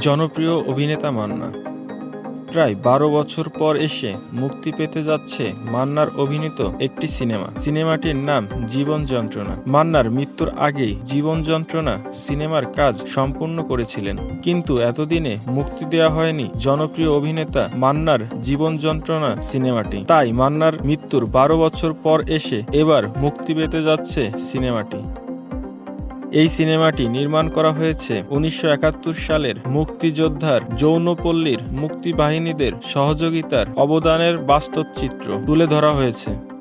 জনপ্রিয় অভিনেতা মান্না। প্রায় বারো বছর পর এসে মুক্তি পেতে যাচ্ছে মান্নার অভিনীত একটি সিনেমা। সিনেমাটির নাম জীবন যন্ত্রণা। মান্নার মৃত্যুর আগেই জীবন যন্ত্রণা সিনেমার কাজ সম্পূর্ণ করেছিলেন। কিন্তু এতদিনে মুক্তি দেওয়া হয়নি জনপ্রিয় অভিনেতা মান্নার জীবন যন্ত্রণা সিনেমাটি। তাই মান্নার মৃত্যুর বারো বছর পর এসে এবার মুক্তি পেতে যাচ্ছে সিনেমাটি। এই সিনেমাটি নির্মাণ করা হয়েছে উনিশশো একাত্তর সালের মুক্তিযোদ্ধার যৌনপল্লীর মুক্তিবাহিনীদের সহযোগিতার অবদানের বাস্তব চিত্র তুলে ধরা হয়েছে।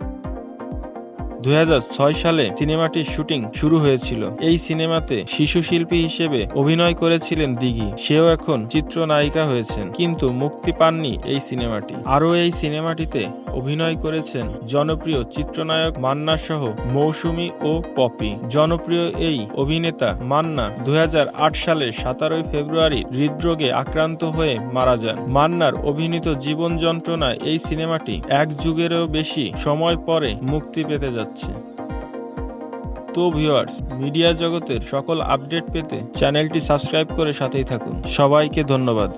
দুই হাজার ছয় সালে সিনেমাটির শুটিং শুরু হয়েছিল। এই সিনেমাতে শিশু শিল্পী হিসেবে অভিনয় করেছিলেন দিঘি। সেও এখন চিত্রনায়িকা হয়েছেন, কিন্তু মুক্তি পাননি এই সিনেমাটি। আরও এই সিনেমাটিতে অভিনয় করেছেন জনপ্রিয় চিত্রনায়ক মান্না সহ মৌসুমী ও পপি। জনপ্রিয় এই অভিনেতা মান্না দুই হাজার আট সালের সতেরোই ফেব্রুয়ারি হৃদরোগে আক্রান্ত হয়ে মারা যান। মান্নার অভিনীত জীবন যন্ত্রণা এই সিনেমাটি এক যুগেরও বেশি সময় পরে মুক্তি পেতে যাচ্ছে। তো ভিউয়ার্স, মিডিয়া জগতের সকল আপডেট পেতে চ্যানেলটি সাবস্ক্রাইব করে সাথেই থাকুন। সবাইকে ধন্যবাদ।